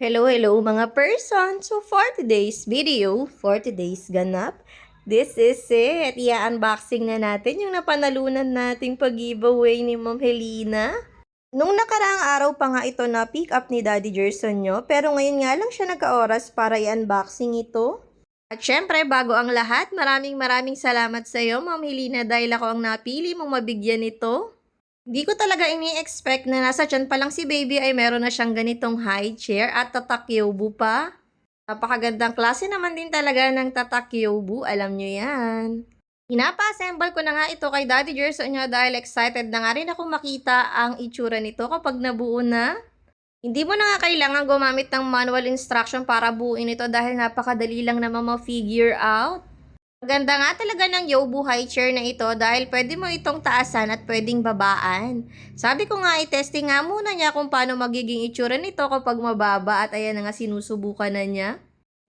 Hello, hello mga person! So for today's video, for today's ganap, this is it. I-unboxing na natin yung napanalunan nating pag-giveaway ni Ma'am Helena. Nung nakaraang araw pa nga ito na pick up ni Daddy Jerson nyo, pero ngayon nga lang siya nagka-oras para i-unboxing ito. At syempre, bago ang lahat, maraming maraming salamat sa iyo, Ma'am Helena, dahil ako ang napili mong mabigyan nito. Hindi ko talaga ini-expect na nasa tiyan pa lang si baby ay meron na siyang ganitong high chair at tatakyobu pa. Napakagandang klase naman din talaga ng tatakyobu, alam nyo yan. Inapa-assemble ko na nga ito kay Daddy Gerson niya dahil excited na nga rin ako makita ang itsura nito kapag nabuo na. Hindi mo na nga kailangan gumamit ng manual instruction para buuin ito dahil napakadali lang naman ma-figure out. Maganda nga talaga ng Yobu high chair na ito dahil pwede mo itong taasan at pwedeng babaan. Sabi ko nga i-testing nga muna niya kung paano magiging itsura nito kapag mababa at ayan na nga sinusubukan na niya.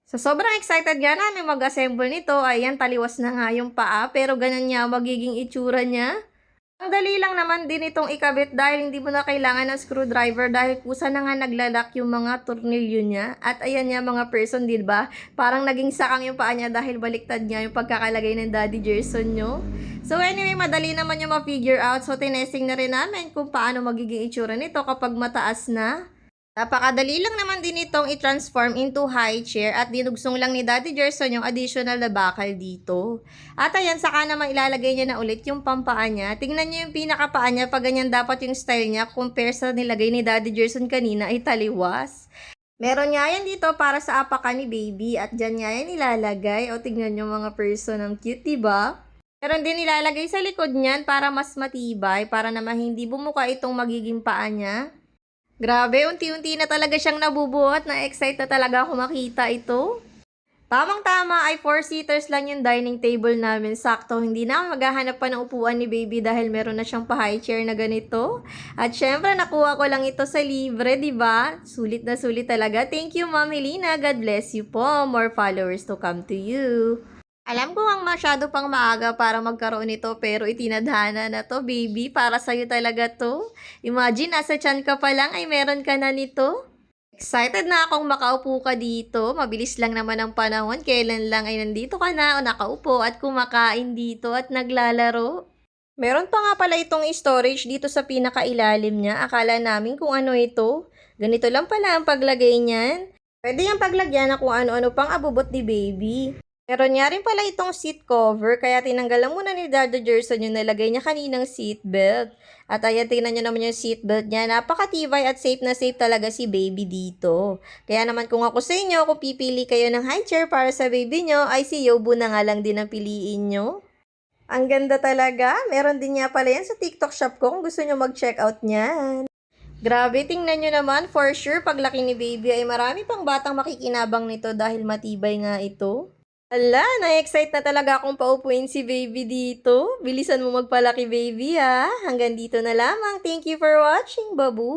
Sa sobrang excited nga namin mag-assemble nito, ayan taliwas na nga yung paa pero ganun niya magiging itsura niya. Ang dali lang naman din itong ikabit dahil hindi mo na kailangan ng screwdriver dahil kusa na nga naglalak yung mga tornilyo niya. At ayan niya mga person, di ba? Parang naging sakang yung paa niya dahil baliktad niya yung pagkakalagay ng Daddy Jerson nyo. So anyway, madali naman yung ma-figure out. So tinesting na rin namin kung paano magiging itsura nito kapag mataas na. Napakadali lang naman din itong i-transform into high chair at dinugsong lang ni Daddy Gerson yung additional na bakal dito. At ayan, saka naman ilalagay niya na ulit yung pampaan niya. Tingnan niyo yung pinakapaan niya, pag ganyan dapat yung style niya compare sa nilagay ni Daddy Gerson kanina ay taliwas. Meron nga yan dito para sa apakan ni baby at dyan nga yan ilalagay. O tingnan niyo mga person, ang cute, diba? Meron din ilalagay sa likod niyan para mas matibay, para naman hindi bumuka itong magiging paa niya. Grabe, unti-unti na talaga siyang nabubuhat. Na-excite na talaga ako makita ito. Tamang-tama ay 4-seaters lang yung dining table namin. Sakto, hindi na maghahanap pa ng upuan ni baby dahil meron na siyang pa-high chair na ganito. At syempre, nakuha ko lang ito sa libre, di ba? Sulit na sulit talaga. Thank you, Ma'am Helena. God bless you po. More followers to come to you. Alam ko ang masyado pang maaga para magkaroon nito pero itinadhana na to, baby. Para sa'yo talaga to. Imagine, nasa tiyan ka pa lang ay meron ka na nito. Excited na akong makaupo ka dito. Mabilis lang naman ang panahon. Kailan lang ay nandito ka na o nakaupo at kumakain dito at naglalaro. Meron pa nga pala itong storage dito sa pinakailalim niya. Akala namin kung ano ito. Ganito lang pala ang paglagay niyan. Pwede yung paglagyan na kung ano-ano pang abubot ni baby. Meron niya rin pala itong seat cover, kaya tinanggalan muna ni Daddy Jerson yung nalagay niya kaninang seat belt. At ayan, tingnan niyo naman yung seat belt niya. Napakatibay at safe na safe talaga si baby dito. Kaya naman kung ako sa inyo, kung pipili kayo ng high chair para sa baby nyo, ay si Yobu na nga lang din ang piliin nyo. Ang ganda talaga. Meron din niya pala yan sa TikTok shop ko kung gusto nyo mag-check out niyan. Grabe, tingnan nyo naman. For sure, paglaki ni baby ay marami pang batang makikinabang nito dahil matibay nga ito. Ala, na-excite na talaga akong paupuin si baby dito. Bilisan mo magpalaki baby ha. Hanggang dito na lamang. Thank you for watching, babu.